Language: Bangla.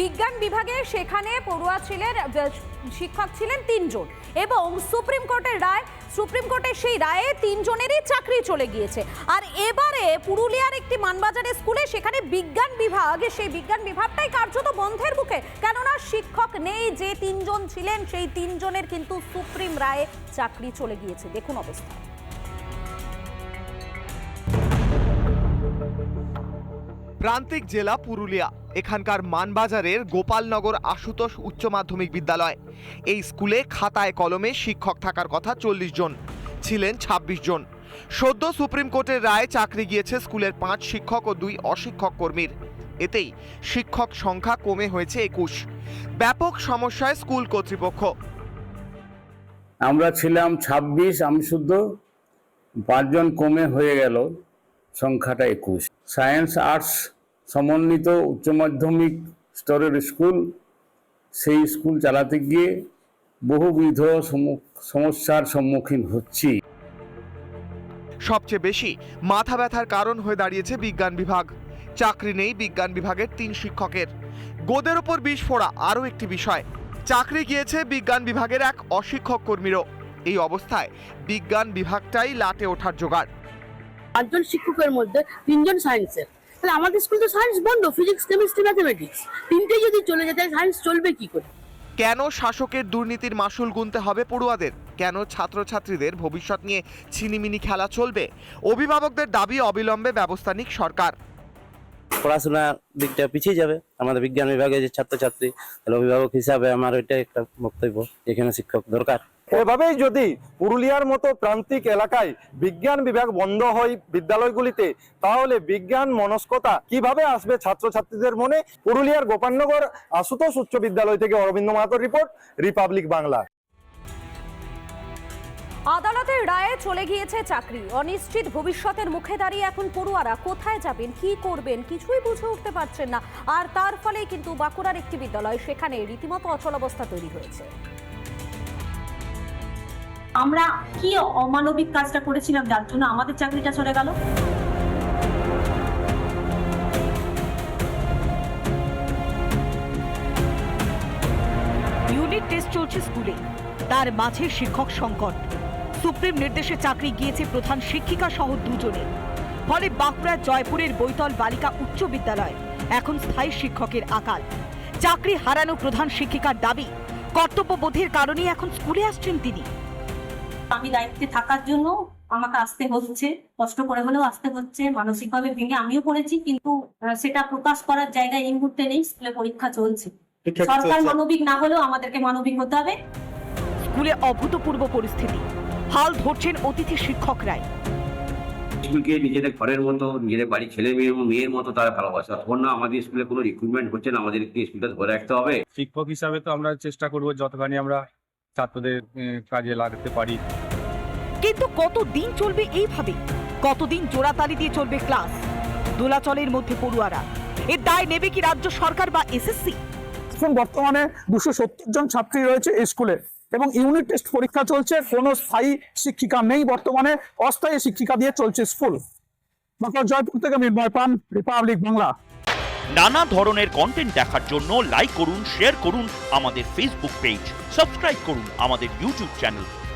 বিজ্ঞান বিভাগে সেখানে পড়ুয়া ছিলেন শিক্ষক ছিলেন তিনজন এবং সুপ্রিম কোর্টের রায়, সুপ্রিম কোর্টের সেই রায়ে তিনজনেরই চাকরি চলে গিয়েছে। আর এবারে পুরুলিয়ার একটি মানবাজারের স্কুলে সেখানে বিজ্ঞান বিভাগ, সেই বিজ্ঞান বিভাগটাই কার্যত বন্ধের মুখে কেননা শিক্ষক নেই যে তিনজন ছিলেন, সেই তিনজনের কিন্তু সুপ্রিম রায়ে চাকরি চলে গিয়েছে। দেখুন অবস্থা। প্রান্তিক জেলা পুরুলিয়া, এখানকার মানবাজারের গোপালনগর আশুতোষ উচ্চ মাধ্যমিক বিদ্যালয়। এই স্কুলে খাতায় কলমে শিক্ষক থাকার কথা চল্লিশ জন, ছিলেন ২৬ জন। সদ্য সুপ্রিম কোর্টের রায়ে চাকরি গিয়েছে স্কুলের পাঁচ শিক্ষক ও দুই অশিক্ষক কর্মীর। এতেই শিক্ষক সংখ্যা কমে হয়েছে একুশ। ব্যাপক সমস্যায় স্কুল কর্তৃপক্ষ। আমরা ছিলাম ছাব্বিশ, আমি শুদ্ধ। পাঁচজন কমে হয়ে গেল সংখ্যাটা একুশ। সায়েন্স আর্টস সমন্বিত উচ্চ মাধ্যমিক স্তরের স্কুল, সেই স্কুল চালাতে গিয়ে বহুবিধ সমস্যার সম্মুখীন হচ্ছি। সবচেয়ে বেশি মাথা ব্যথার কারণ হয়ে দাঁড়িয়েছে বিজ্ঞান বিভাগ। চাকরি নেই বিজ্ঞান বিভাগের তিন শিক্ষকের। গোদের ওপর বিষ ফোড়া আরও একটি বিষয়। চাকরি গিয়েছে বিজ্ঞান বিভাগের এক অশিক্ষক কর্মীরও। এই অবস্থায় বিজ্ঞান বিভাগটাই লাটে ওঠার জোগাড়। পাঁচজন শিক্ষকের মধ্যে তিনজন সায়েন্সের তাহলে আমাদের স্কুল তো সায়েন্স বন্ধ ফিজিক্স কেমিস্ট্রি ম্যাথমেটিক্স তিনটে যদি চলে যায় তাহলে সায়েন্স চলবে কি করে? কেন শাসকের দুর্নীতির মাসুল গুনতে হবে পড়ুয়াদের? কেন ছাত্রছাত্রীদের ভবিষ্যৎ নিয়ে ছিনিমিনি খেলা চলবে? অভিভাবকদের দাবি অবিলম্বে ব্যবস্থা নিক সরকার। পড়াশোনার দিকটা পিছিয়ে যাবে। আমাদের বিজ্ঞান বিভাগে যে ছাত্রছাত্রী তাহলে অভিভাবক হিসাবে আমার ওইটা একটা বক্তব্য এখানে শিক্ষক দরকার। এভাবেই যদি পুরুলিয়ার মতো প্রান্তিক এলাকায় বিজ্ঞান বিভাগ বন্ধ হয় বিদ্যালয়গুলিতে, তাহলে বিজ্ঞান মনস্কতা কীভাবে আসবে ছাত্রছাত্রীদের মনে? পুরুলিয়ার গোপালনগর আশুতোষ উচ্চ বিদ্যালয় থেকে অরবিন্দ মাহাতোর রিপোর্ট, রিপাবলিক বাংলা। আদালতের রায়ে চলে গিয়েছে চাকরি। অনিশ্চিত ভবিষ্যতের মুখে দাঁড়িয়ে এখন পড়ুয়ারা কোথায় যাবেন, কি করবেন, কিছুই বুঝে উঠতে পারছেন না। আর তার ফলে কিন্তু বাঁকুড়ার একটি বিদ্যালয়, সেখানে রীতিমতো অচলাবস্থা তৈরি হয়েছে। আমরা কি অমানবিক কাজটা করেছিলাম যার জন্য আমাদের চাকরিটা চলে গেল? ইউনিট টেস্ট চলছে স্কুলে। তার মাঝে শিক্ষক সংকট। সুপ্রিম নির্দেশে চাকরি গিয়েছে প্রধান শিক্ষিকা সহ দুজনে। ফলে বাঁকুড়ার জয়পুরের বৈতল বালিকা উচ্চ বিদ্যালয় এখন স্থায়ী শিক্ষকের আকাল। চাকরি হারানো প্রধান শিক্ষিকার দাবি, কর্তব্যবোধের কারণেই এখন স্কুলে আসছেন তিনি। আমি দায়িত্বে থাকার জন্য আমাকে আসতে হচ্ছে কষ্ট করে হলেও আসতে হচ্ছে মানসিকভাবে ভেঙে আমিও পড়েছি কিন্তু সেটা প্রকাশ করার জায়গায় এই মুহূর্তে নেই স্কুলে পরীক্ষা চলছে। সরকার মানবিক না হলেও আমাদেরকে মানবিক হতে হবে। স্কুলে অভূতপূর্ব পরিস্থিতি। হাল ধরছেন অতিথি শিক্ষকরাই। স্কুলকে নিজেদের ঘরের মতো নিজেদের বাড়ির ছেলে মেয়ে মেয়ের মতো তারা ভালোবাসে। তখন না আমাদের স্কুলে কোনো রিক্রুটমেন্ট হচ্ছে না আমাদেরকে স্কুলটা ধরে রাখতে হবে। শিক্ষক হিসাবে তো আমরা চেষ্টা করব যতখানি আমরা ছাত্রদের কাজে লাগাতে পারি। কিন্তু কত দিন চলবে এইভাবে? কতদিন জোড়াতালি দিয়ে চলবে ক্লাস? দোলাচলের মধ্যে পড়ুয়ারা এর দায় নেবে কি রাজ্য সরকার বা এসএসসি এখন বর্তমানে দুশো সত্তর জন ছাত্রী রয়েছে এই স্কুলে এবং ইউনিট টেস্ট পরীক্ষা চলছে কোনো স্থায়ী শিক্ষিকা নেই বর্তমানে অস্থায়ী শিক্ষিকা দিয়ে চলছে স্কুল। বাঁকুড়া জয়পুর থেকে মির্ময় পান রিপাবলিক বাংলা নানা ধরনের কন্টেন্ট দেখার জন্য লাইক করুন শেয়ার করুন আমাদের ফেসবুক পেজ সাবস্ক্রাইব করুন আমাদের ইউটিউব চ্যানেল